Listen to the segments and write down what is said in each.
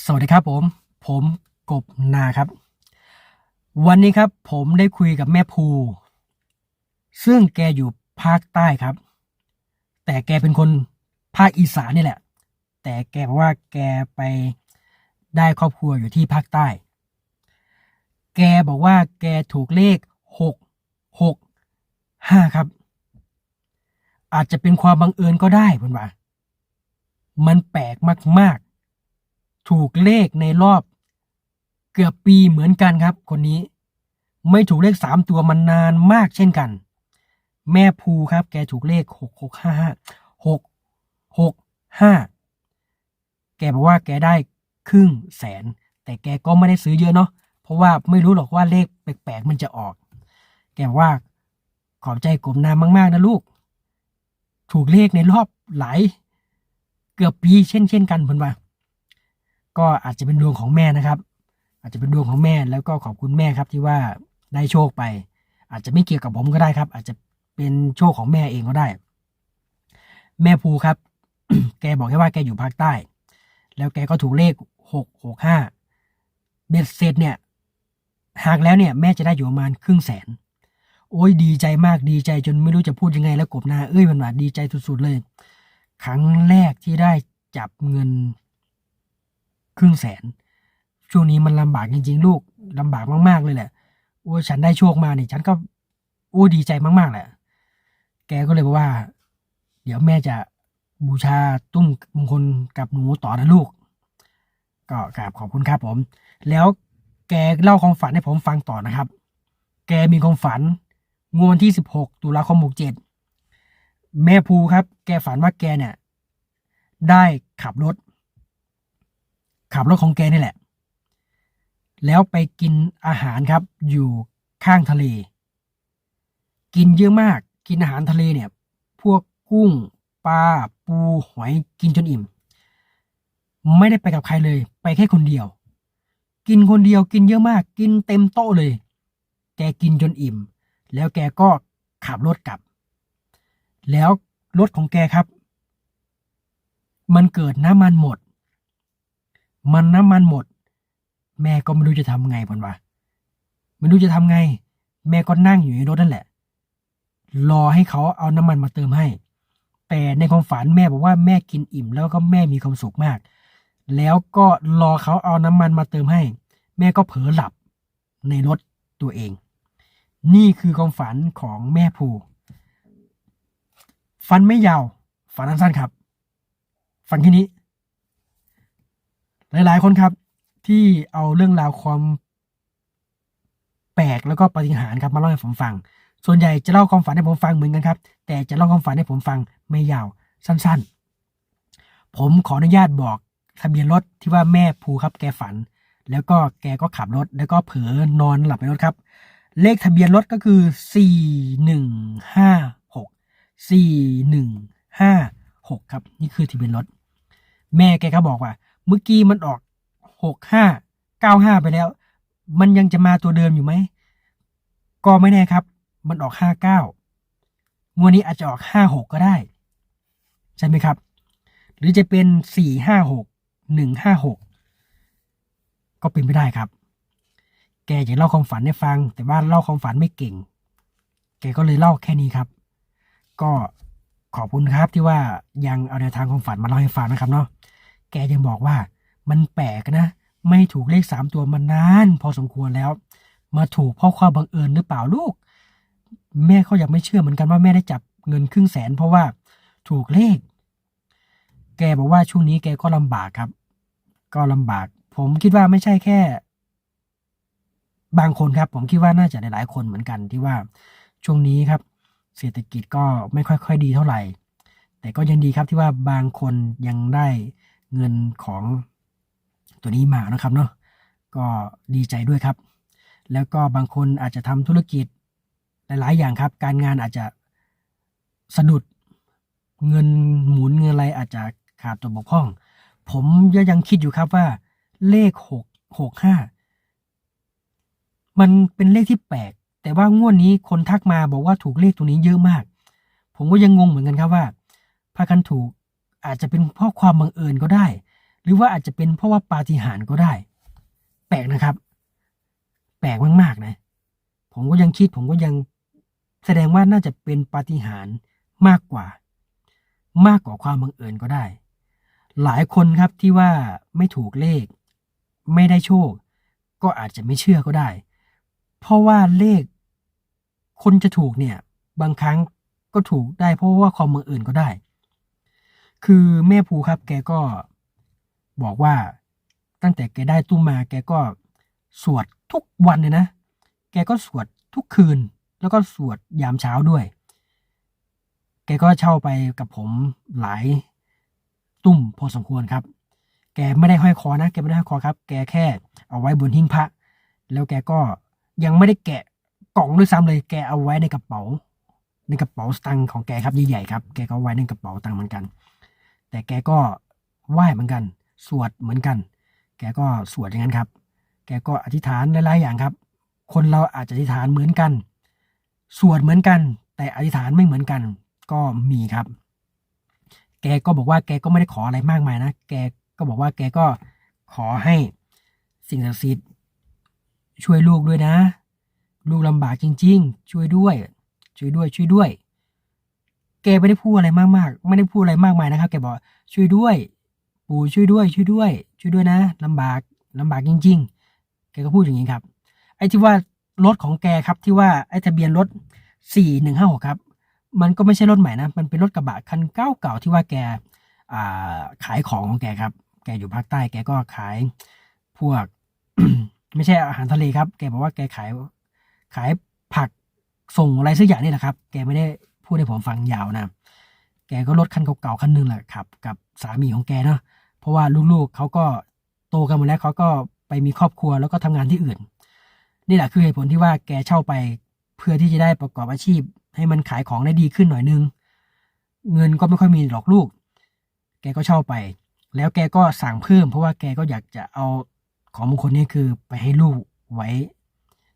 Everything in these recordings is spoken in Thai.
สวัสดีครับผม ผมกบนาครับ วันนี้ครับผมได้คุยกับแม่ภู ซึ่งแกอยู่ภาคใต้ครับ แต่แกเป็นคนภาคอีสานนี่แหละ แต่แกบอกว่าแกไปได้ครอบครัวอยู่ที่ภาคใต้ แกบอกว่าแกถูกเลขหกหกห้าครับ อาจจะเป็นความบังเอิญก็ได้เพื่อนว่า มันแปลกมากๆ ถูกเลขในรอบเกือบปีเหมือนกันครับ คนนี้ ไม่ถูกเลขสามตัวมันนานมากเช่นกัน แม่ภูครับ แกถูกเลขหกหกห้าห้าหกหกห้าแกบอกว่าแกได้ครึ่งแสน แต่แกก็ไม่ได้ซื้อเยอะเนาะเพราะว่าไม่รู้หรอกว่าเลขแปลกๆมันจะออก แกบอกว่าขอบใจกลมนามมาก ๆ นะลูก ถูกเลขในรอบหลายเกือบปีเช่นเช่นกันเพิ่นว่า ก็อาจจะเป็นดวงของแม่นะครับ อาจจะเป็นดวงของแม่แล้วก็ขอบคุณแม่ครับที่ว่าได้โชคไป อาจจะไม่เกี่ยวกับผมก็ได้ครับ อาจจะเป็นโชคของแม่เองก็ได้ แม่ภูครับ แกบอกแค่ว่าแกอยู่ภาคใต้ แล้วแกก็ถูกเลขหกหกห้าเบ็ดเสร็จเนี่ยหากแล้วเนี่ยแม่จะได้อยู่ประมาณครึ่งแสน โอ้ยดีใจมากดีใจจนไม่รู้จะพูดยังไงแล้วกบหนาเอ้ยมันว่าดีใจสุดๆเลย ครั้งแรกที่ได้จับเงิน ครึ่งแสน ช่วงนี้มันลำบากจริง ๆ ลูกลำบากมากๆเลยแหละโอ้ฉันได้โชคมาเนี่ยฉันก็โอ้ดีใจมากๆแหละ แกก็เลยบอกว่า เดี๋ยวแม่จะบูชาตุ้มมงคลกับหนูต่อนะลูก ก็กราบขอบคุณครับผม แล้วแกเล่าความฝันให้ผมฟังต่อนะครับ แกมีความฝันงวดวันที่ 16 ตุลาคม 67 แม่ภูครับ แกฝันว่าแกเนี่ย ได้ขับรถ ขับรถของแกนี่แหละ แล้วไปกินอาหารครับ อยู่ข้างทะเล กินเยอะมาก กินอาหารทะเลเนี่ย พวกกุ้งปลาปูหอยกินจนอิ่ม ไม่ได้ไปกับใครเลย ไปแค่คนเดียว กินคนเดียวกินเยอะมาก กินเต็มโต๊ะเลย แกกินจนอิ่ม แล้วแกก็ขับรถกลับ แล้วรถของแกครับ มันเกิดน้ำมันหมด มันน้ำมันหมด แม่ก็ไม่รู้จะทำไงพอนวะไม่รู้จะทำไง แม่ก็นั่งอยู่ในรถนั่นแหละ รอให้เขาเอาน้ำมันมาเติมให้ แต่ในความฝันแม่บอกว่าแม่กินอิ่มแล้วก็แม่มีความสุขมาก แล้วก็รอเขาเอาน้ำมันมาเติมให้ แม่ก็เผลอหลับในรถตัวเอง นี่คือความฝันของแม่ภูฝันไม่ยาว ฝันสั้นๆครับฝันแค่นี้ หลายๆคนครับ ที่เอาเรื่องราวความแปลกแล้วก็ปฏิหารครับมาเล่าให้ผมฟัง ส่วนใหญ่จะเล่าความฝันให้ผมฟังเหมือนกันครับ แต่จะเล่าความฝันให้ผมฟังไม่ยาวสั้น ๆ ผมขออนุญาตบอกทะเบียนรถที่ว่าแม่ภูครับแกฝัน แล้วก็แกก็ขับรถ แล้วก็เผลอนอนหลับในรถครับ เลขทะเบียนรถก็คือสี่หนึ่งห้าหกสี่หนึ่งห้าหกครับ นี่คือทะเบียนรถ แม่แกก็บอกว่า เมื่อกี้มันออกหกห้าเก้าห้าไปแล้ว มันยังจะมาตัวเดิมอยู่ไหม ก็ไม่แน่ครับ มันออกห้าเก้างวดนี้อาจจะออกห้าหกก็ได้ ใช่ไหมครับ หรือจะเป็นสี่ห้าหกหนึ่งห้าหกก็เป็นไปได้ครับ แกจะเล่าความฝันให้ฟัง แต่ว่าเล่าความฝันไม่เก่ง แกก็เลยเล่าแค่นี้ครับ ก็ขอบคุณครับที่ว่ายังเอาแนวทางความฝันมาเล่าให้ฟังนะครับเนาะ แกยังบอกว่า มันแปลกนะ ไม่ถูกเลขสามตัวมานาน พอสมควรแล้ว มาถูกเพราะความบังเอิญหรือเปล่าลูก แม่เขายังไม่เชื่อเหมือนกันว่าแม่ได้จับเงินครึ่งแสน เพราะว่าถูกเลข แกบอกว่าช่วงนี้แกก็ลำบากครับ ก็ลำบาก ผมคิดว่าไม่ใช่แค่ บางคนครับ ผมคิดว่าน่าจะหลายๆคนเหมือนกันที่ว่าช่วงนี้ครับ เศรษฐกิจก็ไม่ค่อยๆดีเท่าไหร่ แต่ก็ยังดีครับที่ว่าบางคนยังได้ เงินของตัวนี้มานะครับเนาะก็ดีใจด้วยครับ แล้วก็บางคนอาจจะทำธุรกิจหลายๆอย่างครับ การงานอาจจะสะดุดเงินหมุนเงินอะไรอาจจะขาดตัวบกพร่อง ผมยังคิดอยู่ครับว่า เลขหกหกห้ามันเป็นเลขที่แปลก แต่ว่างวดนี้คนทักมาบอกว่าถูกเลขตัวนี้เยอะมาก ผมก็ยังงงเหมือนกันครับว่าพากันถูก อาจจะเป็นเพราะความบังเอิญก็ได้ หรือว่าอาจจะเป็นเพราะว่าปาฏิหาริย์ก็ได้ แปลกนะครับ แปลกมากๆนะ ผมก็ยังคิดผมก็ยังแสดงว่าน่าจะเป็นปาฏิหาริย์มากกว่า มากกว่าความบังเอิญก็ได้ หลายคนครับที่ว่าไม่ถูกเลข ไม่ได้โชค ก็อาจจะไม่เชื่อก็ได้ เพราะว่าเลข คนจะถูกเนี่ย บางครั้งก็ถูกได้เพราะว่าความบังเอิญก็ได้ คือแม่ภูครับ แกก็บอกว่าตั้งแต่แกได้ตุ้มมา แกก็สวดทุกวันเลยนะ แกก็สวดทุกคืน แล้วก็สวดยามเช้าด้วย แกก็เช่าไปกับผมหลายตุ้มพอสมควรครับ แกไม่ได้ห้อยคอนะ แกไม่ได้ห้อยคอครับ แกแค่เอาไว้บนหิ้งพระ แล้วแกก็ยังไม่ได้แกะกล่องด้วยซ้ำเลย แกเอาไว้ในกระเป๋า ในกระเป๋าสตังค์ของแกครับใหญ่ๆครับ แกก็ไว้ในกระเป๋าตังค์เหมือนกัน แต่แกก็ไหว้เหมือนกัน สวดเหมือนกัน แกก็สวดอย่างนั้นครับ แกก็อธิษฐานหลาย ๆ อย่างครับ คนเราอาจจะอธิษฐานเหมือนกัน สวดเหมือนกัน แต่อธิษฐานไม่เหมือนกัน ก็มีครับ แกก็บอกว่าแกก็ไม่ได้ขออะไรมากมายนะ แกก็บอกว่าแกก็ขอให้สิ่งศักดิ์สิทธิ์ช่วยลูกด้วยนะ ลูกลำบากจริง ๆ ช่วยด้วย ช่วยด้วยช่วยด้วย แกไม่ได้พูดอะไรมากๆไม่ได้พูดอะไรมากมายนะครับ แกบอกช่วยด้วย ปู่ช่วยด้วย ช่วยด้วย ช่วยด้วยนะลำบากลำบากจริง ๆ แกก็พูดอย่างนี้ครับ ไอ้ที่ว่ารถของแกครับที่ว่าไอ้ทะเบียนรถสี่หนึ่งห้าหกครับ มันก็ไม่ใช่รถใหม่นะ มันเป็นรถกระบะคันเก่าเก่าที่ว่าแกอ่าขายของของแกครับ แกอยู่ภาคใต้ แกก็ขายพวก ไม่ใช่อาหารทะเลครับ แกบอกว่าแกขายขายผักส่งอะไรสักอย่างนี่แหละครับ แกไม่ได้ พูดให้ผมฟังยาวนะ แกก็รถคันเก่าๆคันหนึงแหละครับ กับสามีของแกเนาะเพราะว่าลูกๆเขาก็โตกันหมดแล้วเขาก็ไปมีครอบครัวแล้วก็ทำงานที่อื่น นี่แหละคือเหตุผลที่ว่าแกเช่าไปเพื่อที่จะได้ประกอบอาชีพ ให้มันขายของได้ดีขึ้นหน่อยนึง เงินก็ไม่ค่อยมีหรอกลูก แกก็เช่าไป แล้วแกก็สั่งเพิ่ม เพราะว่าแกก็อยากจะเอาของมงคลนี้คือไปให้ลูกไว้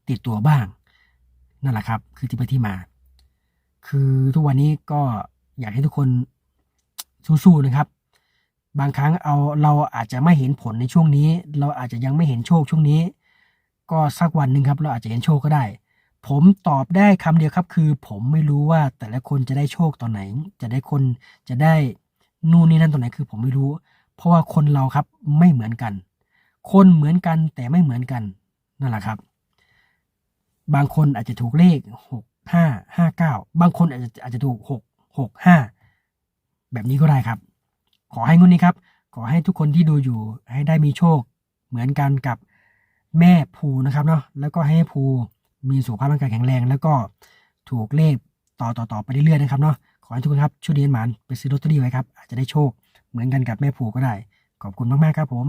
ติดตัวบ้าง นั่นแหละครับ คือที่ไปที่มา คือทุกวันนี้ก็อยากให้ทุกคนสู้ๆนะครับ บางครั้งเอาเราอาจจะไม่เห็นผลในช่วงนี้ เราอาจจะยังไม่เห็นโชคช่วงนี้ ก็สักวันหนึ่งครับ เราอาจจะเห็นโชคก็ได้ ผมตอบได้คำเดียวครับ คือ ผมไม่รู้ว่าแต่ละคนจะได้โชคตอนไหน จะได้คนจะได้นู่นนี่นั่นตอนไหนคือผมไม่รู้ เพราะว่าคนเราครับไม่เหมือนกัน คนเหมือนกันแต่ไม่เหมือนกันนั่นแหละครับ บางคนอาจจะถูกเลขหก ห้าห้าเก้าบางคนอาจจะอาจจะถูกหกหกห้าแบบนี้ก็ได้ครับ ขอให้งวดนี้ครับ ขอให้ทุกคนที่ดูอยู่ ให้ได้มีโชค เหมือนกันกับแม่ภูนะครับเนาะแล้วก็ให้ภูมีสุขภาพร่างกายแข็งแรง แล้วก็ถูกเลขต่อต่อต่อไปเรื่อยๆนะครับเนาะขอให้ทุกคนครับช่วยเดียนหมานไปซื้อลอตเตอรี่ไว้ครับอาจจะได้โชค เหมือนกันกับแม่ภูก็ได้ ขอบคุณมากๆครับผม